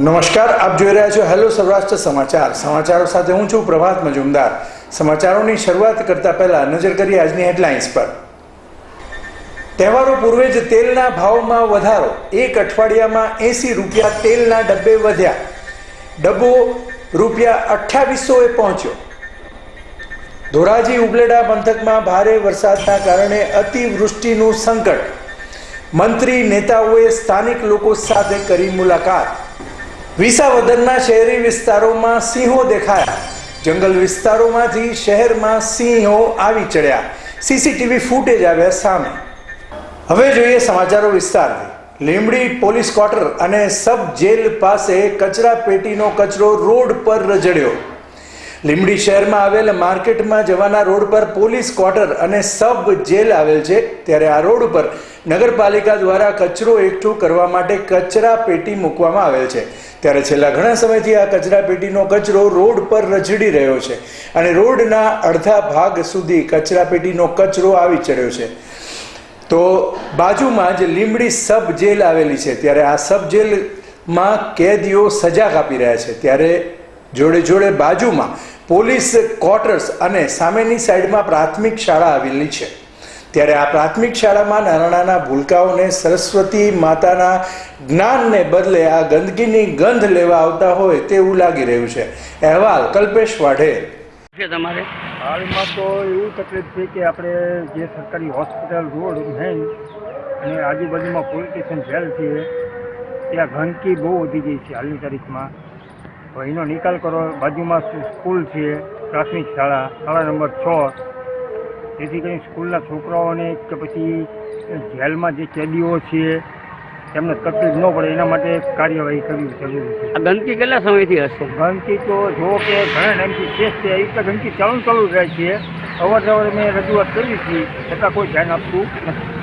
નમસ્કાર, આપ જોઈ રહ્યા છો હેલો સૌરાષ્ટ્ર સમાચાર. સમાચારો સાથે હું છું પ્રભાત મજુમદાર. સમાચારોની શરૂઆત કરતા પહેલા નજર કરીએ આજની હેડલાઇન્સ પર. તહેવારો પૂર્વે જ તેલના ભાવમાં વધારો. એક અઠવાડિયામાં એસી રૂપિયા તેલના ડબ્બે વધ્યા. ડબ્બો રૂપિયા અઠ્ઠાવીસોએ પહોંચ્યો. ધોરાજી ઉબલેડા પંથકમાં ભારે વરસાદના કારણે અતિવૃષ્ટિનું સંકટ. મંત્રી, નેતાઓએ સ્થાનિક લોકો સાથે કરી મુલાકાત. વિસાવદરના શહેરી વિસ્તારોમાં સિંહો દેખાયા. જંગલ વિસ્તારોમાંથી શહેરમાં સિંહો આવી ચડ્યા. સીસીટીવી ફૂટેજ આવ્યા સામે. હવે જોઈએ સમાચારો વિસ્તારથી. લીંબડી પોલીસ ક્વાર્ટર અને સબ જેલ પાસે કચરા પેટીનો કચરો રોડ પર રજડ્યો. લીંબડી શહેરમાં આવેલ માર્કેટમાં જવાના રોડ પર પોલીસ ક્વાર્ટર અને સબ જેલ આવેલ છે. ત્યારે આ રોડ ઉપર નગરપાલિકા દ્વારા કચરો એકઠો કરવા માટે કચરા પેટી મૂકવામાં આવેલ છે. ત્યારે છેલ્લા ઘણા સમયથી આ કચરા પેટીનો કચરો રોડ પર રજડી રહ્યો છે અને રોડના અડધા ભાગ સુધી કચરા પેટીનો કચરો આવી ચડ્યો છે. તો બાજુમાં જ લીંબડી સબ જેલ આવેલી છે. ત્યારે આ સબ જેલમાં કેદીઓ સજા કાપી રહ્યા છે. ત્યારે જોડે જોડે બાજુમાં પોલીસ ક્વાર્ટર્સ અને સામેની સાઈડમાં પ્રાથમિક શાળા આવેલી છે. ત્યારે આ પ્રાથમિક શાળામાં નાના નાના ભૂલકાઓને સરસ્વતી માતાના જ્ઞાનને બદલે આ ગંદકીની ગંધ લેવા આવતા હોય તેવું લાગી રહ્યું છે. અહેવાલ કલ્પેશ વાઢેર છે તમારે? હાલમાં તો એવું તકલીફ છે કે આપણે જે સરકારી હોસ્પિટલ રોડ મેન અને આજુબાજુમાં પોલીસ સ્ટેશન જેલ છે ત્યાં ગંદકી બહુ વધી ગઈ છે હાલની તારીખમાં. તો એનો નિકાલ કરો બાજુમાં સ્કૂલ છે પ્રાથમિક શાળા શાળા નંબર છ. જેથી કરીને સ્કૂલના છોકરાઓને કે પછી જેલમાં જે કેદીઓ છે તેમને તકલીફ ન પડે એના માટે કાર્યવાહી કરવી જરૂરી છે. આ ગંદકી કેટલા સમયથી હશે? ગંદકી તો જો કે ઘણા ટાઈમથી છે એ તો ગંદકી ચાલુ ચાલુ રહે છે. અવારનવાર મેં રજૂઆત કરી હતી છતાં કોઈ ધ્યાન આપતું નથી.